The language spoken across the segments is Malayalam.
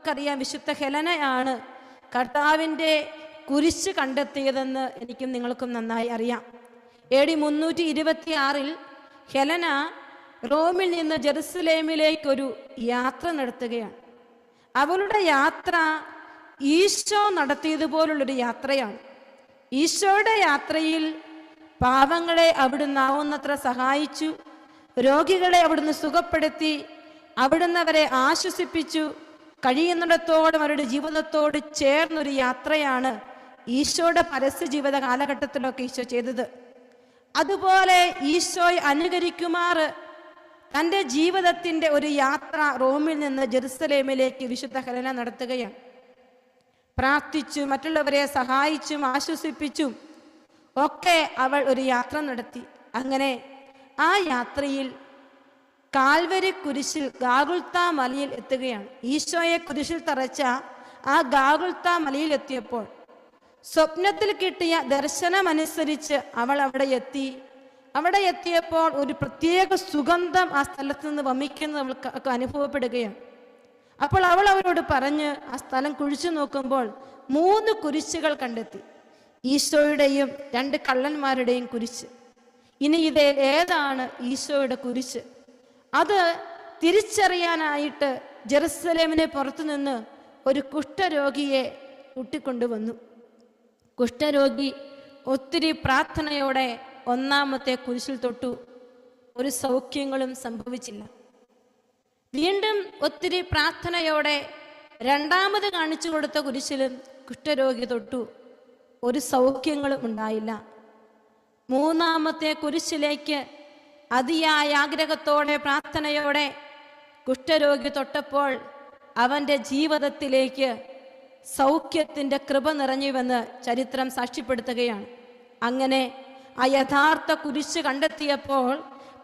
നമുക്കറിയാം വിശുദ്ധ ഹെലനയാണ് കർത്താവിന്റെ കുരിശ് കണ്ടെത്തിയതെന്ന് എനിക്കും നിങ്ങൾക്കും നന്നായി അറിയാം. എ ഡി മുന്നൂറ്റി ഇരുപത്തി ആറിൽ ഹെലന റോമിൽ നിന്ന് ജെറുസലേമിലേക്കൊരു യാത്ര നടത്തുകയാണ്. അവളുടെ യാത്ര ഈശോ നടത്തിയതുപോലുള്ളൊരു യാത്രയാണ്. ഈശോയുടെ യാത്രയിൽ പാവങ്ങളെ അവിടുന്ന് ആവുന്നത്ര സഹായിച്ചു. രോഗികളെ അവിടുന്ന് സുഖപ്പെടുത്തി. അവിടുന്ന് അവരെ ആശ്വസിപ്പിച്ചു. കഴിയുന്നിടത്തോളം അവരുടെ ജീവിതത്തോട് ചേർന്നൊരു യാത്രയാണ് ഈശോയുടെ പരസ്യ ജീവിത കാലഘട്ടത്തിലൊക്കെ ഈശോ ചെയ്തത്. അതുപോലെ ഈശോയെ അനുകരിക്കുമാർ തന്റെ ജീവിതത്തിന്റെ ഒരു യാത്ര റോമിൽ നിന്ന് ജെറുസലേമിലേക്ക് വിശുദ്ധ ഹലന നടത്തുകയാണ്. പ്രാർത്ഥിച്ചും മറ്റുള്ളവരെ സഹായിച്ചും ആശ്വസിപ്പിച്ചും ഒക്കെ അവൾ ഒരു യാത്ര നടത്തി. അങ്ങനെ ആ യാത്രയിൽ കാൽവരി കുരിശിൽ ഗാഗുൽത്ത മലയിൽ എത്തുകയാണ്. ഈശോയെ കുരിശിൽ തറച്ച ആ ഗാഗുൽത്ത മലയിൽ എത്തിയപ്പോൾ സ്വപ്നത്തിൽ കിട്ടിയ ദർശനമനുസരിച്ച് അവൾ അവിടെ എത്തി. അവിടെ എത്തിയപ്പോൾ ഒരു പ്രത്യേക സുഗന്ധം ആ സ്ഥലത്ത് നിന്ന് വമിക്കുന്നത് അവൾക്ക് അനുഭവപ്പെടുകയാണ്. അപ്പോൾ അവൾ അവരോട് പറഞ്ഞ് ആ സ്ഥലം കുഴിച്ചു നോക്കുമ്പോൾ മൂന്ന് കുരിശുകൾ കണ്ടെത്തി. ഈശോയുടെയും രണ്ട് കള്ളന്മാരുടെയും കുരിശ്. ഇനി ഇത് ഏതാണ് ഈശോയുടെ കുരിശ്? അത് തിരിച്ചറിയാനായിട്ട് ജെറുസലേമിനെ പുറത്തു നിന്ന് ഒരു കുഷ്ഠരോഗിയെ കൂട്ടിക്കൊണ്ടുവന്നു. കുഷ്ഠരോഗി ഒത്തിരി പ്രാർത്ഥനയോടെ ഒന്നാമത്തെ കുരിശിൽ തൊട്ടു. ഒരു സൗഖ്യങ്ങളും സംഭവിച്ചില്ല. വീണ്ടും ഒത്തിരി പ്രാർത്ഥനയോടെ രണ്ടാമത് കാണിച്ചു കൊടുത്ത കുരിശിലും കുഷ്ഠരോഗി തൊട്ടു. ഒരു സൗഖ്യങ്ങളും ഉണ്ടായില്ല. മൂന്നാമത്തെ കുരിശിലേക്ക് അതിയായ ആഗ്രഹത്തോടെ പ്രാർത്ഥനയോടെ കുഷ്ഠരോഗി തൊട്ടപ്പോൾ അവന്റെ ജീവിതത്തിലേക്ക് സൗഖ്യത്തിന്റെ കൃപ നിറഞ്ഞുവെന്ന് ചരിത്രം സാക്ഷ്യപ്പെടുത്തുകയാണ്. അങ്ങനെ ആ യഥാർത്ഥ കുരിശ് കണ്ടെത്തിയപ്പോൾ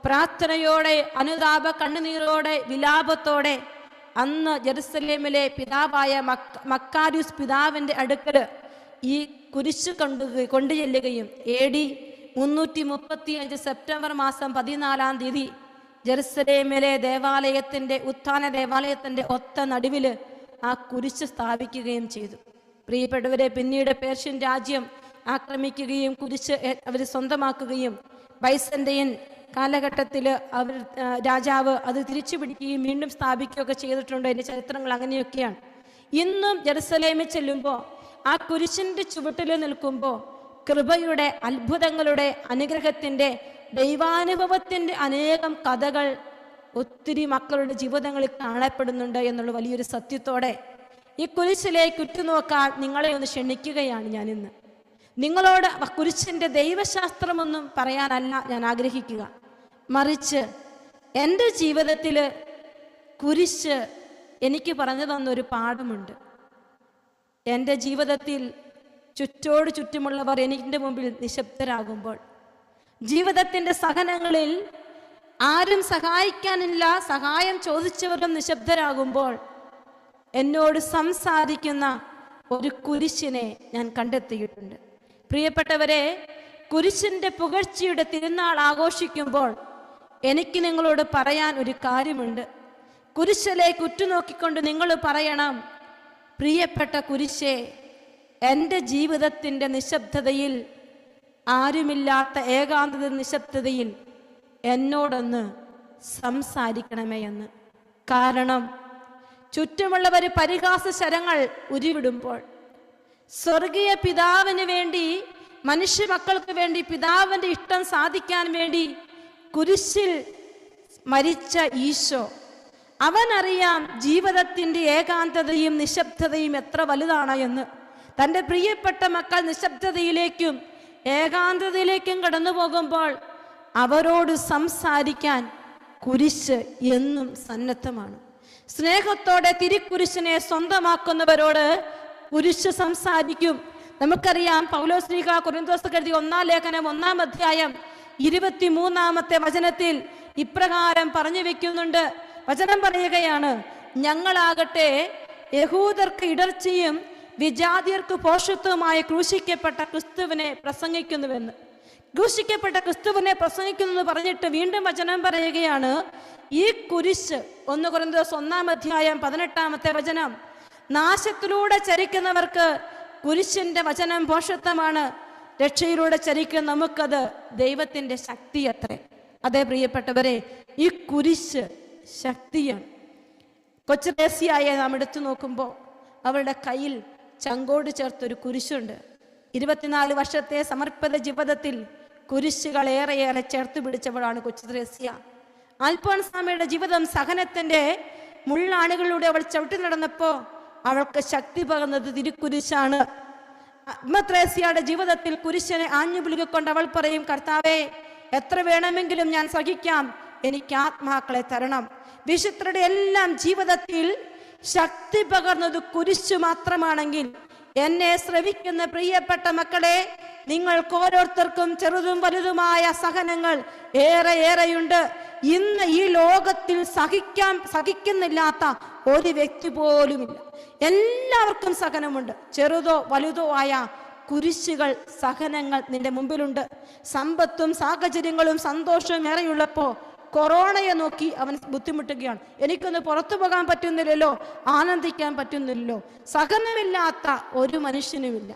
പ്രാർത്ഥനയോടെ അനുതാപ കണ്ണുനീരോടെ വിലാപത്തോടെ അന്ന് ജെറുസലേമിലെ പിതാവായ മക്ക മക്കാരിയൂസ് പിതാവിന്റെ അടുക്കൽ ഈ കുരിശു കൊണ്ടു കൊണ്ടു ചെല്ലുകയും എ ഡി മുന്നൂറ്റി മുപ്പത്തി അഞ്ച് സെപ്റ്റംബർ മാസം പതിനാലാം തീയതി ജെറുസലേമിലെ ദേവാലയത്തിന്റെ ഉത്ഥാന ദേവാലയത്തിന്റെ ഒത്ത നടുവിൽ ആ കുരിശ് സ്ഥാപിക്കുകയും ചെയ്തു. പ്രിയപ്പെട്ടവരെ പിന്നീട് പേർഷ്യൻ രാജ്യം ആക്രമിക്കുകയും കുരിശ് അവർ സ്വന്തമാക്കുകയും ബൈസന്റെയൻ കാലഘട്ടത്തിൽ അവർ രാജാവ് അത് തിരിച്ചു പിടിക്കുകയും വീണ്ടും സ്ഥാപിക്കുകയൊക്കെ ചെയ്തിട്ടുണ്ട്. എന്റെ ചരിത്രങ്ങൾ അങ്ങനെയൊക്കെയാണ്. ഇന്നും ജെറുസലേമിൽ ചെല്ലുമ്പോൾ ആ കുരിശിന്റെ ചുവട്ടിൽ നിൽക്കുമ്പോൾ കൃപയുടെ അത്ഭുതങ്ങളുടെ അനുഗ്രഹത്തിന്റെ ദൈവാനുഭവത്തിന്റെ അനേകം കഥകൾ ഒത്തിരി മക്കളുടെ ജീവിതങ്ങളിൽ കാണപ്പെടുന്നുണ്ട് എന്നുള്ള വലിയൊരു സത്യത്തോടെ ഈ കുരിശിലേക്ക് ഉറ്റുനോക്കാൻ നിങ്ങളെ ഒന്ന് ക്ഷണിക്കുകയാണ് ഞാൻ ഇന്ന് നിങ്ങളോട് കുരിശിന്റെ ദൈവശാസ്ത്രമൊന്നും പറയാനല്ല ഞാൻ ആഗ്രഹിക്കുക. മറിച്ച് എന്റെ ജീവിതത്തിൽ കുരിശ് എനിക്ക് പറഞ്ഞു തന്നൊരു പാഠമുണ്ട്. എന്റെ ജീവിതത്തിൽ ചുറ്റോട് ചുറ്റുമുള്ളവർ എനിക്കിന്റെ മുമ്പിൽ നിശബ്ദരാകുമ്പോൾ ജീവിതത്തിന്റെ സഹനങ്ങളിൽ ആരും സഹായിക്കാനില്ല സഹായം ചോദിച്ചവരും നിശബ്ദരാകുമ്പോൾ എന്നോട് സംസാരിക്കുന്ന ഒരു കുരിശിനെ ഞാൻ കണ്ടെത്തിയിട്ടുണ്ട്. പ്രിയപ്പെട്ടവരെ കുരിശിന്റെ പുകഴ്ചയുടെ തിരുനാൾ ആഘോഷിക്കുമ്പോൾ എനിക്ക് നിങ്ങളോട് പറയാൻ ഒരു കാര്യമുണ്ട്. കുരിശിലേക്ക് ഉറ്റുനോക്കിക്കൊണ്ട് നിങ്ങൾ പറയണം പ്രിയപ്പെട്ട കുരിശേ എന്റെ ജീവിതത്തിന്റെ നിശബ്ദതയിൽ ആരുമില്ലാത്ത ഏകാന്തത നിശബ്ദതയിൽ എന്നോടൊന്ന് സംസാരിക്കണമേ എന്ന്. കാരണം ചുറ്റുമുള്ളവർ പരിഹാസ ശരങ്ങൾ ഉരുവിടുമ്പോൾ സ്വർഗീയ പിതാവിന് വേണ്ടി മനുഷ്യ മക്കൾക്ക് വേണ്ടി പിതാവിന്റെ ഇഷ്ടം സാധിക്കാൻ വേണ്ടി കുരിശിൽ മരിച്ച ഈശോ അവനറിയാം ജീവിതത്തിന്റെ ഏകാന്തതയും നിശബ്ദതയും എത്ര വലുതാണ് എന്ന്. തന്റെ പ്രിയപ്പെട്ട മക്കൾ നിശബ്ദതയിലേക്കും ഏകാന്തതയിലേക്കും കടന്നു പോകുമ്പോൾ അവരോട് സംസാരിക്കാൻ കുരിശ് എന്നും സന്നദ്ധമാണ്. സ്നേഹത്തോടെ തിരിക്കുരിശിനെ സ്വന്തമാക്കുന്നവരോട് കുരിശ് സംസാരിക്കും. നമുക്കറിയാം പൗലോസ്ലീഹ കുരുന്തോസ് കരുതി ഒന്നാം ലേഖനം ഒന്നാം അധ്യായം ഇരുപത്തിമൂന്നാമത്തെ വചനത്തിൽ ഇപ്രകാരം പറഞ്ഞു വെക്കുന്നുണ്ട്. വചനം പറയുകയാണ് ഞങ്ങളാകട്ടെ യഹൂദർക്ക് ഇടർച്ചയും വിജാതിയർക്ക് പോഷത്വമായി ക്രൂശിക്കപ്പെട്ട ക്രിസ്തുവിനെ പ്രസംഗിക്കുന്നുവെന്ന്. ക്രൂശിക്കപ്പെട്ട ക്രിസ്തുവിനെ പ്രസംഗിക്കുന്നു എന്ന് പറഞ്ഞിട്ട് വീണ്ടും വചനം പറയുകയാണ് ഈ കുരിശ് ഒന്ന് കുറഞ്ഞ ഒന്നാം അധ്യായം പതിനെട്ടാമത്തെ വചനം നാശത്തിലൂടെ ചരിക്കുന്നവർക്ക് കുരിശിന്റെ വചനം പോഷത്വമാണ് രക്ഷയിലൂടെ ചരിക്കുന്ന നമുക്കത് ദൈവത്തിന്റെ ശക്തി അത്രേ അതേ പ്രിയപ്പെട്ടവരെ ഈ കുരിശ് ശക്തിയാണ്. കൊച്ചു ദേശിയായ നാം എടുത്തു നോക്കുമ്പോൾ അവളുടെ കയ്യിൽ ചങ്കോട് ചേർത്തൊരു കുരിശുണ്ട്. ഇരുപത്തിനാല് വർഷത്തെ സമർപ്പിത ജീവിതത്തിൽ കുരിശുകൾ ഏറെയേറെ ചേർത്ത് പിടിച്ചവളാണ് കൊച്ചു ത്രേസ്യ ആൽഫോൻസാമയുടെ ജീവിതം സഹനത്തിന്റെ മുള്ളാണുകളിലൂടെ അവൾ ചവിട്ടി നടന്നപ്പോൾ അവൾക്ക് ശക്തി പകർന്നത് തിരുക്കുരിശാണ്. അമ്മത്രേസ്യയുടെ ജീവിതത്തിൽ കുരിശനെ ആഞ്ഞു പുലുകൊണ്ട് അവൾ പറയും കർത്താവേ എത്ര വേണമെങ്കിലും ഞാൻ സഹിക്കാം. എനിക്ക് ആത്മാക്കളെ തരണം. വിശുദ്ധരുടെ എല്ലാം ജീവിതത്തിൽ ശക്തി പകർന്നത് കുരിശു മാത്രമാണെങ്കിൽ എന്നെ ശ്രവിക്കുന്ന പ്രിയപ്പെട്ട മക്കളെ നിങ്ങൾക്ക് ഓരോരുത്തർക്കും ചെറുതും വലുതുമായ സഹനങ്ങൾ ഏറെ ഏറെയുണ്ട്. ഇന്ന് ഈ ലോകത്തിൽ സഹിക്കാൻ സഹിക്കുന്നില്ലാത്ത ഒരു വ്യക്തി പോലുമില്ല എല്ലാവർക്കും സഹനമുണ്ട്. ചെറുതോ വലുതോ ആയ കുരിശുകൾ സഹനങ്ങൾ നിന്റെ മുമ്പിലുണ്ട്. സമ്പത്തും സാഹചര്യങ്ങളും സന്തോഷവും ഏറെയുള്ളപ്പോൾ കൊറോണയെ നോക്കി അവൻ ബുദ്ധിമുട്ടുകയാണ്. എനിക്കൊന്ന് പുറത്തു പോകാൻ പറ്റുന്നില്ലല്ലോ ആനന്ദിക്കാൻ പറ്റുന്നില്ലല്ലോ. സഹനമില്ലാത്ത ഒരു മനുഷ്യനുമില്ല.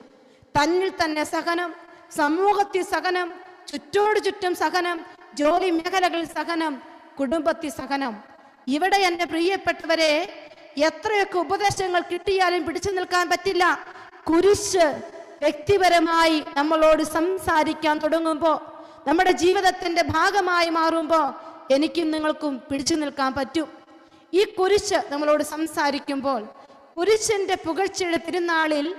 തന്നിൽ തന്നെ സഹനം സമൂഹത്തിൽ സഹനം ചുറ്റോട് ചുറ്റും സഹനം ജോലി മേഖലകളിൽ സഹനം കുടുംബത്തിൽ സഹനം. ഇവിടെ എന്റെ പ്രിയപ്പെട്ടവരെ എത്രയൊക്കെ ഉപദേശങ്ങൾ കിട്ടിയാലും പിടിച്ചു നിൽക്കാൻ പറ്റില്ല. കുരിശ് വ്യക്തിപരമായി നമ്മളോട് സംസാരിക്കാൻ തുടങ്ങുമ്പോൾ നമ്മുടെ ജീവിതത്തിന്റെ ഭാഗമായി മാറുമ്പോൾ എനിക്കും നിങ്ങൾക്കും പിടിച്ചു നിൽക്കാൻ പറ്റും. ഈ കുരിശ് നമ്മളോട് സംസാരിക്കുമ്പോൾ കുരിശന്റെ പുകഴ്ചയുടെ തിരുനാളിൽ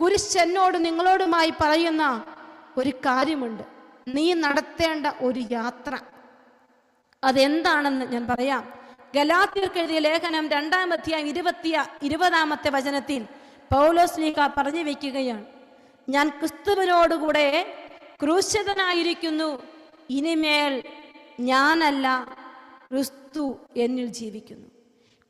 കുരിശ് എന്നോട് നിങ്ങളോടുമായി പറയുന്ന ഒരു കാര്യമുണ്ട്. നീ നടത്തേണ്ട ഒരു യാത്ര. അതെന്താണെന്ന് ഞാൻ പറയാം. ഗലാത്തിർക്ക് എഴുതിയ ലേഖനം രണ്ടാം അധ്യായം ഇരുപത്തിയ ഇരുപതാമത്തെ വചനത്തിൽ പൗലോസ് ലീഗ പറഞ്ഞു വെക്കുകയാണ്. ഞാൻ ക്രിസ്തുവിനോടുകൂടെ ക്രൂശിതനായിരിക്കുന്നു. ഇനിമേൽ ഞാനല്ല ക്രിസ്തു എന്നിൽ ജീവിക്കുന്നു.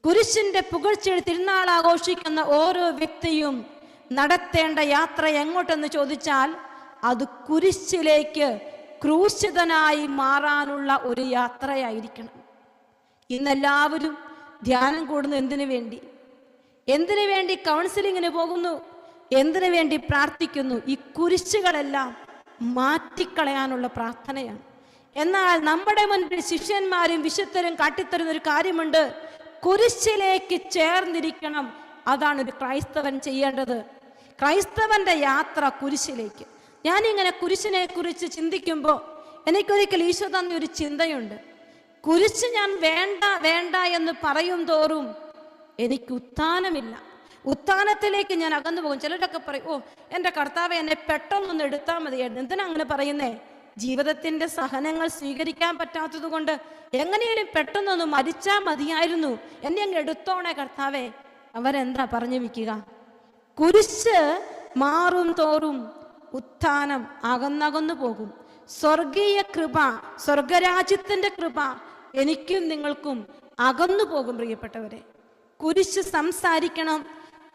കുരിശിന്റെ പുകഴ്ചയിൽ തിരുനാൾ ആഘോഷിക്കുന്ന ഓരോ വ്യക്തിയും നടത്തേണ്ട യാത്ര എങ്ങോട്ടെന്ന് ചോദിച്ചാൽ അത് കുരിശിലേക്ക് ക്രൂശിതനായി മാറാനുള്ള ഒരു യാത്രയായിരിക്കണം. ഇന്നെല്ലാവരും ധ്യാനം കൂടുന്നു എന്തിനു വേണ്ടി? എന്തിനു വേണ്ടി കൗൺസിലിങ്ങിന് പോകുന്നു? എന്തിനു വേണ്ടി പ്രാർത്ഥിക്കുന്നു? ഈ കുരിശുകളെല്ലാം മാറ്റിക്കളയാനുള്ള പ്രാർത്ഥനയാണ്. എന്നാൽ നമ്മുടെ മുൻപിൽ ശിഷ്യന്മാരും വിശുദ്ധരും കാട്ടിത്തരുന്ന ഒരു കാര്യമുണ്ട്. കുരിശിലേക്ക് ചേർന്നിരിക്കണം. അതാണ് ഒരു ക്രൈസ്തവൻ ചെയ്യേണ്ടത്. ക്രൈസ്തവന്റെ യാത്ര കുരിശിലേക്ക്. ഞാനിങ്ങനെ കുരിശിനെ കുറിച്ച് ചിന്തിക്കുമ്പോൾ എനിക്കൊരിക്കൽ ഈശോ തന്ന ഒരു ചിന്തയുണ്ട്. കുരിശ് ഞാൻ വേണ്ട വേണ്ട എന്ന് പറയും തോറും എനിക്ക് ഉത്ഥാനമില്ല. ഉത്ഥാനത്തിലേക്ക് ഞാൻ അകന്നു പോകും. ചിലരൊക്കെ പറയും ഓ എന്റെ കർത്താവ് എന്നെ പെട്ടെന്നൊന്ന് എടുത്താൽ മതിയായിരുന്നു. എന്തിനാ അങ്ങനെ പറയുന്നേ? ജീവിതത്തിന്റെ സഹനങ്ങൾ സ്വീകരിക്കാൻ പറ്റാത്തത് കൊണ്ട് എങ്ങനെയും പെട്ടെന്നൊന്ന് മരിച്ചാൽ മതിയായിരുന്നു എന്നെ അങ്ങ് എടുത്തോണേ കർത്താവേ. അവരെന്താ പറഞ്ഞു വിൽക്കുക കുരിശ് മാറും തോറും ഉത്ഥാനം അകന്നകന്നു പോകും. സ്വർഗീയ കൃപ സ്വർഗരാജ്യത്തിന്റെ കൃപ എനിക്കും നിങ്ങൾക്കും അകന്നു പോകും പ്രിയപ്പെട്ടവരെ. കുരിശ് സംസാരിക്കണം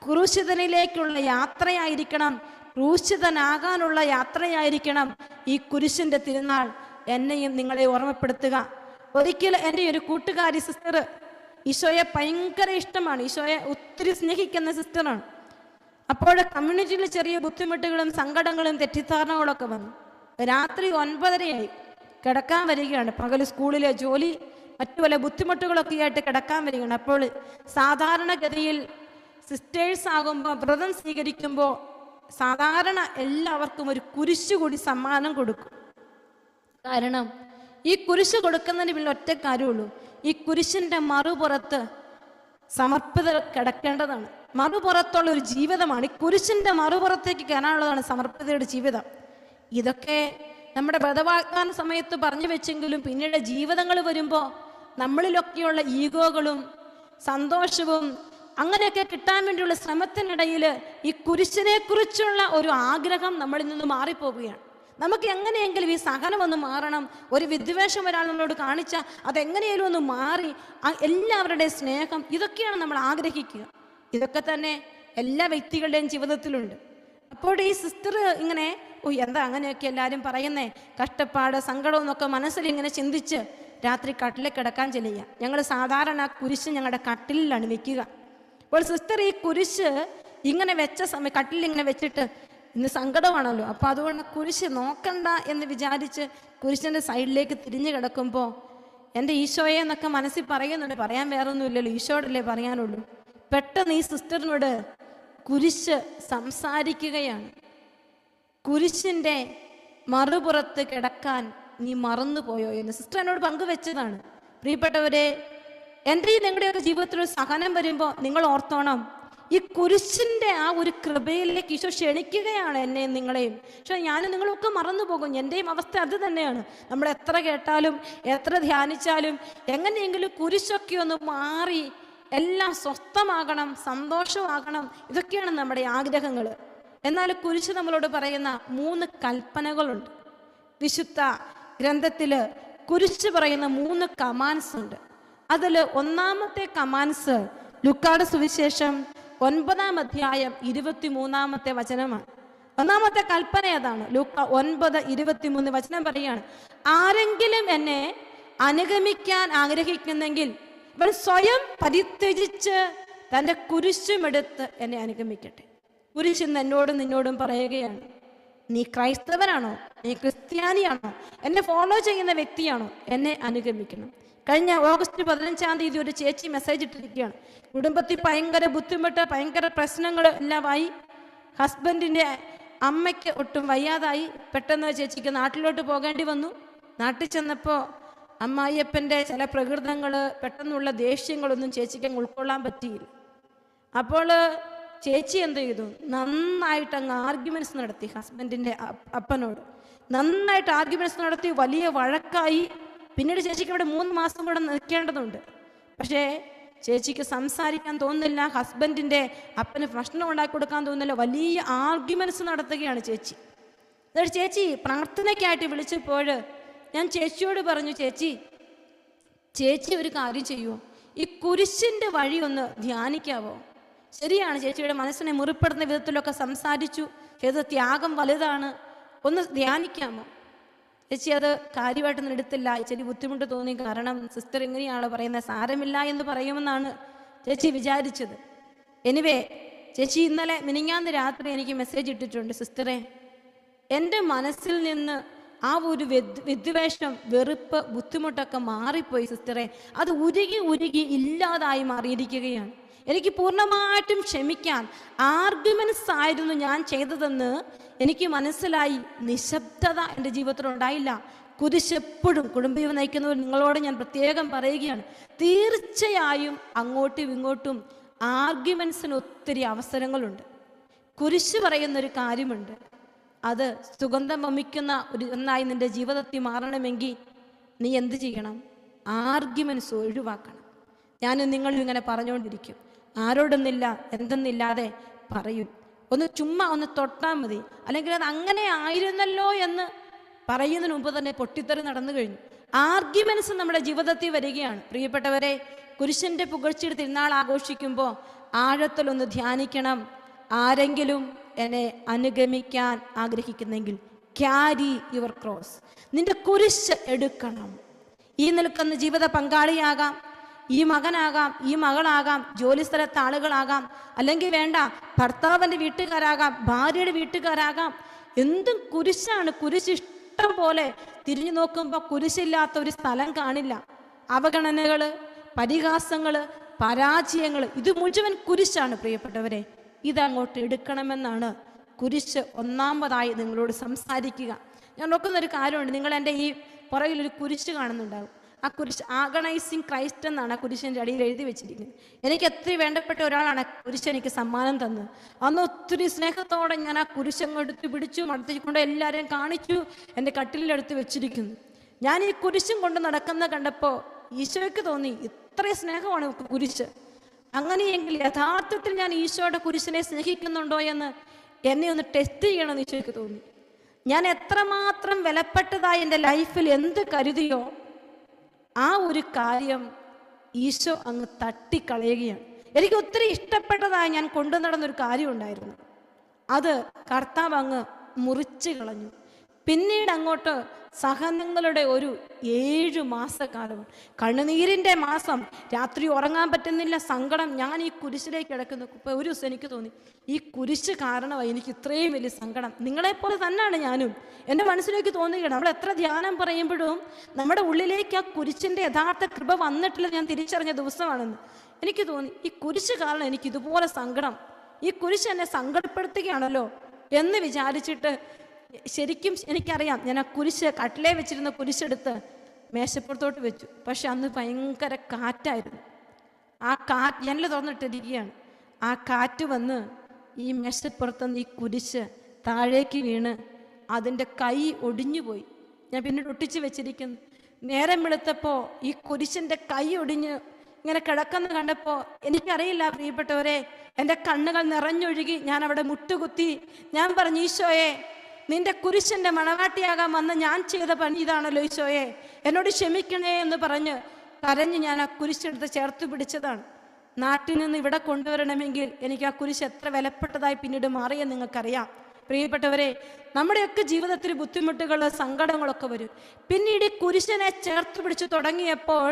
കുരിശിതനിലേക്കുള്ള യാത്രയായിരിക്കണം ക്രൂശിതനാകാനുള്ള യാത്രയായിരിക്കണം ഈ കുരിശിന്റെ തിരുനാൾ. എന്നെയും നിങ്ങളെ ഓർമ്മപ്പെടുത്തുക. ഒരിക്കൽ എന്റെ ഒരു കൂട്ടുകാരി സിസ്റ്റർ ഈശോയെ ഭയങ്കര ഇഷ്ടമാണ്. ഈശോയെ ഒത്തിരി സ്നേഹിക്കുന്ന സിസ്റ്ററാണ് അപ്പോൾ കമ്മ്യൂണിറ്റിയിൽ ചെറിയ ബുദ്ധിമുട്ടുകളും സങ്കടങ്ങളും തെറ്റിദ്ധാരണകളൊക്കെ വന്നു. രാത്രി ഒൻപതരയായി. കിടക്കാൻ വരികയാണ്. പകൽ സ്കൂളിലെ ജോലി മറ്റു പല ബുദ്ധിമുട്ടുകളൊക്കെ ആയിട്ട് കിടക്കാൻ വരികയാണ്. അപ്പോൾ സാധാരണഗതിയിൽ സിസ്റ്റേഴ്സ് ആകുമ്പോൾ വ്രതം സ്വീകരിക്കുമ്പോൾ സാധാരണ എല്ലാവർക്കും ഒരു കുരിശു കൂടി സമ്മാനം കൊടുക്കും. കാരണം ഈ കുരിശ് കൊടുക്കുന്നതിന് പിന്നെ ഒറ്റ കാര്യമുള്ളൂ. ഈ കുരിശിന്റെ മറുപുറത്ത് സമർപ്പിത കിടക്കേണ്ടതാണ്. മറുപുറത്തുള്ള ഒരു ജീവിതമാണ്. ഈ കുരിശിന്റെ മറുപുറത്തേക്ക് കയറാനുള്ളതാണ് സമർപ്പിതയുടെ ജീവിതം. ഇതൊക്കെ നമ്മുടെ വ്രതവാഗ്ദാന സമയത്ത് പറഞ്ഞു വെച്ചെങ്കിലും പിന്നീട് ജീവിതങ്ങൾ വരുമ്പോൾ നമ്മളിലൊക്കെയുള്ള ഈഗോകളും സന്തോഷവും അങ്ങനെയൊക്കെ കിട്ടാൻ വേണ്ടിയുള്ള ശ്രമത്തിനിടയിൽ ഈ കുരിശിനെ കുറിച്ചുള്ള ഒരു ആഗ്രഹം നമ്മളിൽ നിന്ന് മാറിപ്പോവുകയാണ്. നമുക്ക് എങ്ങനെയെങ്കിലും ഈ സഹനം ഒന്ന് മാറണം ഒരു വിദ്വേഷം ഒരാൾ നമ്മളോട് കാണിച്ചാൽ അതെങ്ങനെയെങ്കിലും ഒന്ന് മാറി എല്ലാവരുടെ എല്ലാവരുടെയും സ്നേഹം ഇതൊക്കെയാണ് നമ്മൾ ആഗ്രഹിക്കുക. ഇതൊക്കെ തന്നെ എല്ലാ വ്യക്തികളുടെയും ജീവിതത്തിലുണ്ട്. അപ്പോൾ ഈ സിസ്റ്റർ ഇങ്ങനെ ഓ എന്താ അങ്ങനെയൊക്കെ എല്ലാവരും പറയുന്നേ? കഷ്ടപ്പാട് സങ്കടം എന്നൊക്കെ മനസ്സിൽ ഇങ്ങനെ ചിന്തിച്ച് രാത്രി കട്ടിലേക്ക് കിടക്കാൻ ചെല്ലുക. ഞങ്ങൾ സാധാരണ കുരിശ് ഞങ്ങളുടെ കട്ടിലാണ് വെക്കുക. അപ്പോൾ സിസ്റ്റർ ഈ കുരിശ് ഇങ്ങനെ വെച്ച സമയം കട്ടിൽ ഇങ്ങനെ വെച്ചിട്ട് ഇന്ന് സങ്കടമാണല്ലോ. അപ്പോൾ അതുകൊണ്ട് കുരിശ് നോക്കണ്ട എന്ന് വിചാരിച്ച് കുരിശിന്റെ സൈഡിലേക്ക് തിരിഞ്ഞു കിടക്കുമ്പോൾ എന്റെ ഈശോയെ എന്നൊക്കെ മനസ്സിൽ പറയുന്നുണ്ട്. പറയാൻ വേറൊന്നുമില്ലല്ലോ. ഈശോടല്ലേ പറയാനുള്ളൂ. പെട്ടെന്ന് ഈ സിസ്റ്ററിനോട് കുരിശ് സംസാരിക്കുകയാണ്. കുരിശിന്റെ മറുപുറത്ത് കിടക്കാൻ നീ മറന്നുപോയോ എന്ന് സിസ്റ്റർ എന്നോട് പങ്കുവെച്ചതാണ്. പ്രിയപ്പെട്ടവരെ എന്റെ നിങ്ങളുടെയൊക്കെ ജീവിതത്തിൽ ഒരു സഹനം വരുമ്പോൾ നിങ്ങൾ ഓർത്തോണം ഈ കുരിശിന്റെ ആ ഒരു കൃപയിലേക്ക് ഈശോ ക്ഷണിക്കുകയാണ് എന്നെയും നിങ്ങളെയും. പക്ഷെ ഞാനും നിങ്ങളൊക്കെ മറന്നു പോകും എന്റെയും അവസ്ഥ അത് തന്നെയാണ്. നമ്മൾ എത്ര കേട്ടാലും എത്ര ധ്യാനിച്ചാലും എങ്ങനെയെങ്കിലും കുരിശൊക്കെ ഒന്ന് മാറി എല്ലാം സ്വസ്ഥമാകണം സന്തോഷമാകണം ഇതൊക്കെയാണ് നമ്മുടെ ആഗ്രഹങ്ങൾ എന്നാൽ കുരിശ് നമ്മളോട് പറയുന്ന മൂന്ന് കൽപ്പനകളുണ്ട്. വിശുദ്ധ ഗ്രന്ഥത്തിൽ കുരിശ് പറയുന്ന മൂന്ന് കമാൻസ് ഉണ്ട്. അതിൽ ഒന്നാമത്തെ കമാൻസ് ലുക്കാട് സുവിശേഷം ഒൻപതാം അധ്യായം ഇരുപത്തി മൂന്നാമത്തെ വചനമാണ്. ഒന്നാമത്തെ കൽപ്പന ഏതാണ്? ലൂക്ക ഒൻപത് ഇരുപത്തിമൂന്ന് വചനം പറയാണ് ആരെങ്കിലും എന്നെ അനുഗമിക്കാൻ ആഗ്രഹിക്കുന്നെങ്കിൽ അവൻ സ്വയം പരിത്യജിച്ച് തന്റെ കുരിശുമെടുത്ത് എന്നെ അനുഗമിക്കട്ടെ. കുരിശ് എന്നോടും നിന്നോടും പറയുകയാണ്. നീ ക്രൈസ്തവനാണോ? നീ ക്രിസ്ത്യാനിയാണോ? എന്നെ ഫോളോ ചെയ്യുന്ന വ്യക്തിയാണോ? എന്നെ അനുഗമിക്കണം. കഴിഞ്ഞ ഓഗസ്റ്റ് പതിനഞ്ചാം തീയതി ഒരു ചേച്ചി മെസ്സേജ് ഇട്ടിരിക്കുകയാണ്. കുടുംബത്തിൽ ഭയങ്കര ബുദ്ധിമുട്ട് ഭയങ്കര പ്രശ്നങ്ങൾ എല്ലാമായി. ഹസ്ബൻഡിന്റെ അമ്മയ്ക്ക് ഒട്ടും വയ്യാതായി. പെട്ടെന്ന് ചേച്ചിക്ക് നാട്ടിലോട്ട് പോകേണ്ടി വന്നു. നാട്ടിൽ ചെന്നപ്പോൾ അമ്മായിയപ്പന്റെ ചില പ്രകൃതങ്ങൾ പെട്ടെന്നുള്ള ദേഷ്യങ്ങളൊന്നും ചേച്ചിക്ക് ഉൾക്കൊള്ളാൻ പറ്റിയില്ല. അപ്പോൾ ചേച്ചി എന്ത് ചെയ്തു? നന്നായിട്ട് അങ്ങ് ആർഗ്യുമെൻസ് നടത്തി ഹസ്ബൻഡിന്റെ അപ്പനോട്. നന്നായിട്ട് ആർഗ്യുമെന്റ്സ് നടത്തി വലിയ വഴക്കായി പിന്നീട് ചേച്ചിക്ക് ഇവിടെ മൂന്ന് മാസം കൂടെ നിൽക്കേണ്ടതുണ്ട്. പക്ഷേ ചേച്ചിക്ക് സംസാരിക്കാൻ തോന്നുന്നില്ല ഹസ്ബൻഡിന്റെ അപ്പന് ഭക്ഷണം ഉണ്ടാക്കി കൊടുക്കാൻ തോന്നുന്നില്ല വലിയ ആർഗ്യുമെന്റ്സ് നടത്തുകയാണ് ചേച്ചി. എന്നിട്ട് ചേച്ചി പ്രാർത്ഥനയ്ക്കായിട്ട് വിളിച്ചപ്പോൾ ഞാൻ ചേച്ചിയോട് പറഞ്ഞു ചേച്ചി ചേച്ചി ഒരു കാര്യം ചെയ്യുമോ ഈ കുരിശിന്റെ വഴി ഒന്ന് ധ്യാനിക്കാവോ? ശരിയാണ് ചേച്ചിയുടെ മനസ്സിനെ മുറിപ്പെടുന്ന വിധത്തിലൊക്കെ സംസാരിച്ചു. ചെയ്ത ത്യാഗം വലുതാണ്. ഒന്ന് ധ്യാനിക്കാമോ? ചേച്ചി അത് കാര്യമായിട്ടൊന്നും എടുത്തില്ല. ചേച്ചി ബുദ്ധിമുട്ട് തോന്നി. കാരണം സിസ്റ്റർ എങ്ങനെയാണ് പറയുന്നത്. സാരമില്ല എന്ന് പറയുമെന്നാണ് ചേച്ചി വിചാരിച്ചത്. എനിവേ ചേച്ചി ഇന്നലെ മിനിങ്ങാന്ന് രാത്രി എനിക്ക് മെസ്സേജ് ഇട്ടിട്ടുണ്ട് സിസ്റ്ററെ എന്റെ മനസ്സിൽ നിന്ന് ആ ഒരു വിദ് വിദ്വേഷം വെറുപ്പ് ബുദ്ധിമുട്ടൊക്കെ മാറിപ്പോയി സിസ്റ്ററെ അത് ഉരുകി ഉരുകി ഇല്ലാതായി മാറിയിരിക്കുകയാണ്. എനിക്ക് പൂർണമായിട്ടും ക്ഷമിക്കാൻ ആർഗ്യുമെന്റ്സ് ആയിരുന്നു ഞാൻ ചെയ്തതെന്ന് എനിക്ക് മനസ്സിലായി. നിശബ്ദത എന്റെ ജീവിതത്തിൽ ഉണ്ടായില്ല. കുരിശെപ്പോഴും കുടുംബജീവൻ നയിക്കുന്നവർ നിങ്ങളോട് ഞാൻ പ്രത്യേകം പറയുകയാണ്. തീർച്ചയായും അങ്ങോട്ടും ഇങ്ങോട്ടും ആർഗ്യുമെന്റ്സിന് ഒത്തിരി അവസരങ്ങളുണ്ട്. കുരിശ് പറയുന്നൊരു കാര്യമുണ്ട്. അത് സുഗന്ധം വമിക്കുന്ന ഒരു ഒന്നായി നിന്റെ ജീവിതത്തിൽ മാറണമെങ്കിൽ നീ എന്ത് ചെയ്യണം? ആർഗ്യുമെന്റ്സ് ഒഴിവാക്കണം. ഞാനും നിങ്ങളും ഇങ്ങനെ പറഞ്ഞുകൊണ്ടിരിക്കും. ആരോടൊന്നില്ല എന്തെന്നില്ലാതെ പറയും. ഒന്ന് ചുമ്മാ ഒന്ന് തൊട്ടാൽ മതി. അല്ലെങ്കിൽ അത് അങ്ങനെ ആയിരുന്നല്ലോ എന്ന് പറയുന്നതിന് മുമ്പ് തന്നെ പൊട്ടിത്തെറി നടന്നു കഴിഞ്ഞു. ആർഗ്യുമെന്റ്സ് നമ്മുടെ ജീവിതത്തിൽ വരികയാണ്. പ്രിയപ്പെട്ടവരെ കുരിശന്റെ പുകഴ്ചയുടെ തിരുനാൾ ആഘോഷിക്കുമ്പോൾ ആഴത്തിൽ ഒന്ന് ധ്യാനിക്കണം. ആരെങ്കിലും എന്നെ അനുഗമിക്കാൻ ആഗ്രഹിക്കുന്നെങ്കിൽ ക്യാരി യുവർ ക്രോസ് നിന്റെ കുരിശ് എടുക്കണം. ഈ നിൽക്കുന്ന ജീവിത പങ്കാളിയാകാം. ഈ മകനാകാം ഈ മകളാകാം ജോലി സ്ഥലത്തെ ആളുകളാകാം അല്ലെങ്കിൽ വേണ്ട ഭർത്താവിന്റെ വീട്ടുകാരാകാം ഭാര്യയുടെ വീട്ടുകാരാകാം. എന്തും കുരിശാണ് കുരിശ് ഇഷ്ടം പോലെ തിരിഞ്ഞു നോക്കുമ്പോൾ കുരിശില്ലാത്ത ഒരു സ്ഥലം കാണില്ല. അവഗണനകൾ പരിഹാസങ്ങൾ പരാജയങ്ങൾ ഇത് മുഴുവൻ കുരിശാണ് പ്രിയപ്പെട്ടവരെ. ഇതങ്ങോട്ട് എടുക്കണമെന്നാണ് കുരിശ് ഒന്നാമതായി നിങ്ങളോട് സംസാരിക്കുക. ഞാൻ നോക്കുന്ന ഒരു കാര്യമുണ്ട് നിങ്ങൾ എന്റെ ഈ പുറകിലൊരു കുരിശ് കാണുന്നുണ്ടാവും. ആ കുരിശ് ആഗണൈസിങ് ക്രൈസ്റ്റ് എന്നാണ് ആ കുരിശിന്റെ അടിയിൽ എഴുതി വെച്ചിരിക്കുന്നത്. എനിക്ക് എത്ര വേണ്ടപ്പെട്ട ഒരാളാണ് കുരിശ് എനിക്ക് സമ്മാനം തന്നത്. അന്ന് ഒത്തിരി സ്നേഹത്തോടെ ഞാൻ ആ കുരിശങ്ങെടുത്ത് പിടിച്ചു മടത്തിക്കൊണ്ട് എല്ലാവരെയും കാണിച്ചു എന്റെ കട്ടിലെടുത്ത് വെച്ചിരിക്കുന്നു. ഞാൻ ഈ കുരിശും കൊണ്ട് നടക്കുന്ന കണ്ടപ്പോൾ ഈശോയ്ക്ക് തോന്നി ഇത്രയും സ്നേഹമാണ് കുരിശ്. അങ്ങനെയെങ്കിൽ യഥാർത്ഥത്തിൽ ഞാൻ ഈശോയുടെ കുരിശിനെ സ്നേഹിക്കുന്നുണ്ടോ എന്ന് എന്നെ ഒന്ന് ടെസ്റ്റ് ചെയ്യണമെന്ന് ഈശോയ്ക്ക് തോന്നി. ഞാൻ എത്രമാത്രം വിലപ്പെട്ടതായി എന്റെ ലൈഫിൽ എന്ത് കരുതിയോ ആ ഒരു കാര്യം ഈശോ അങ്ങ് തട്ടിക്കളയുകയാണ്. എനിക്ക് ഒത്തിരി ഇഷ്ടപ്പെട്ടതായി ഞാൻ കൊണ്ടു നടന്നൊരു കാര്യം ഉണ്ടായിരുന്നു. അത് കർത്താവ് അങ്ങ് മുറിച്ച് കളഞ്ഞു. പിന്നീട് അങ്ങോട്ട് സഹനങ്ങളുടെ ഒരു ഏഴു മാസക്കാലം കണ്ണുനീരിന്റെ മാസം. രാത്രി ഉറങ്ങാൻ പറ്റുന്നില്ല. സങ്കടം. ഞാൻ ഈ കുരിശിലേക്ക് കിടക്കുന്നു. ഇപ്പോൾ ഒരു ദിവസം എനിക്ക് തോന്നി ഈ കുരിശ് കാരണമായി എനിക്ക് ഇത്രയും വലിയ സങ്കടം. നിങ്ങളെപ്പോലെ തന്നെയാണ് ഞാനും. എന്റെ മനസ്സിലേക്ക് തോന്നുകയാണ് നമ്മൾ എത്ര ധ്യാനം പറയുമ്പോഴും നമ്മുടെ ഉള്ളിലേക്ക് ആ കുരിശിന്റെ യഥാർത്ഥ കൃപ വന്നിട്ടില്ല ഞാൻ തിരിച്ചറിഞ്ഞ ദിവസമാണെന്ന് എനിക്ക് തോന്നി. ഈ കുരിശ് കാരണം എനിക്ക് ഇതുപോലെ സങ്കടം. ഈ കുരിശ് എന്നെ സങ്കടപ്പെടുത്തുകയാണല്ലോ എന്ന് വിചാരിച്ചിട്ട് ശരിക്കും എനിക്കറിയാം. ഞാൻ ആ കുരിശ് കട്ടിലേ വെച്ചിരുന്ന കുരിശെടുത്ത് മേശപ്പുറത്തോട്ട് വെച്ചു. പക്ഷെ അന്ന് ഭയങ്കര കാറ്റായിരുന്നു. ആ കാറ്റ് ജനൽ തുറന്നിട്ടിരിക്കുകയാണ്. ആ കാറ്റ് വന്ന് ഈ മേശപ്പുറത്തുനിന്ന് ഈ കുരിശ് താഴേക്ക് വീണ് അതിന്റെ കൈ ഒടിഞ്ഞുപോയി. ഞാൻ പിന്നീട് ഒട്ടിച്ച് വെച്ചിരിക്കുന്നു. നേരം വെളുത്തപ്പോൾ ഈ കുരിശിന്റെ കൈ ഒടിഞ്ഞ് ഇങ്ങനെ കിടക്കുന്ന കണ്ടപ്പോൾ എനിക്കറിയില്ല പ്രിയപ്പെട്ടവരെ എന്റെ കണ്ണുകൾ നിറഞ്ഞൊഴുകി ഞാൻ അവിടെ മുട്ടുകുത്തി ഞാൻ പറഞ്ഞു ഈശോയെ നിന്റെ കുരിശന്റെ മണവാട്ടിയാകാൻ വന്ന് ഞാൻ ചെയ്ത പണി ഇതാണല്ലോ ഈശോയെ. എന്നോട് ക്ഷമിക്കണേ എന്ന് പറഞ്ഞ് കരഞ്ഞ് ഞാൻ ആ കുരിശെടുത്ത് ചേർത്ത് പിടിച്ചതാണ്. നാട്ടിൽ നിന്ന് ഇവിടെ കൊണ്ടുവരണമെങ്കിൽ എനിക്ക് ആ കുരിശ് എത്ര വിലപ്പെട്ടതായി പിന്നീട് മാറിയെന്ന് നിങ്ങൾക്കറിയാം. പ്രിയപ്പെട്ടവരെ നമ്മുടെയൊക്കെ ജീവിതത്തിൽ ബുദ്ധിമുട്ടുകൾ സങ്കടങ്ങളൊക്കെ വരും. പിന്നീട് ഈ കുരിശനെ ചേർത്ത് പിടിച്ച് തുടങ്ങിയപ്പോൾ